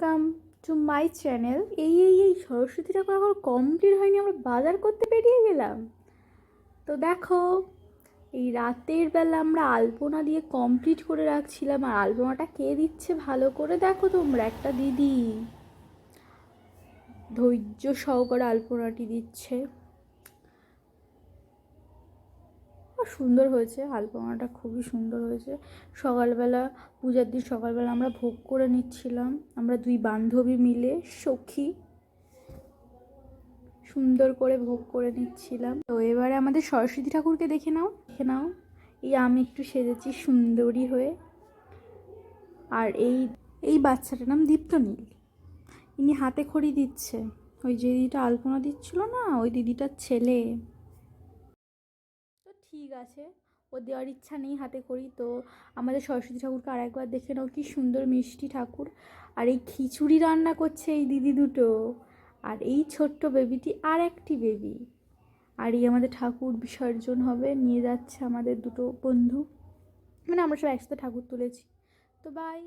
Welcome to my channel এই এই এই সরস্বতী ঠাকুর এখন কমপ্লিট হয়নি, আমরা বাজার করতে বেরিয়ে গেলাম। তো দেখো, এই রাতের বেলা আমরা আলপনা দিয়ে কমপ্লিট করে রাখছিলাম, আর আলপনাটা কে দিচ্ছে ভালো করে দেখো তোমরা, একটা দিদি। ধৈর্য সহকারে আলপনাটি দিচ্ছে আর সুন্দর হয়েছে আলপনাটা খুবই সুন্দর হয়েছে। সকালবেলা, পূজার দিন সকালবেলা আমরা ভোগ করে নিচ্ছিলাম। আমরা দুই বান্ধবী মিলে, সখী, সুন্দর করে ভোগ করে নিচ্ছিলাম। তো এবারে আমাদের সরস্বতী ঠাকুরকে দেখে নাও দেখে নাও। এই আমি একটু সেজেছি সুন্দরী হয়ে। আর এই এই বাচ্চাটার নাম দীপ্তনীল। ইনি হাতে খড়ি দিচ্ছে। ওই যে দিদিটা আলপনা দিচ্ছিল না? ওই দিদিটার ছেলে। ঠিক আছে। ও দেওয়ার ইচ্ছা নেই হাতে করি তো আমাদের সরস্বতী ঠাকুরকে আর একবার দেখে নাও কি সুন্দর মিষ্টি ঠাকুর। আর এই খিচুড়ি রান্না করছে এই দিদি দুটো। আর এই ছোট্ট বেবিটি আর একটি বেবি আর এই আমাদের ঠাকুর বিসর্জন হবে। নিয়ে যাচ্ছে আমাদের দুটো বন্ধু। মানে আমরা সব একসাথে ঠাকুর তুলেছি। তো বাই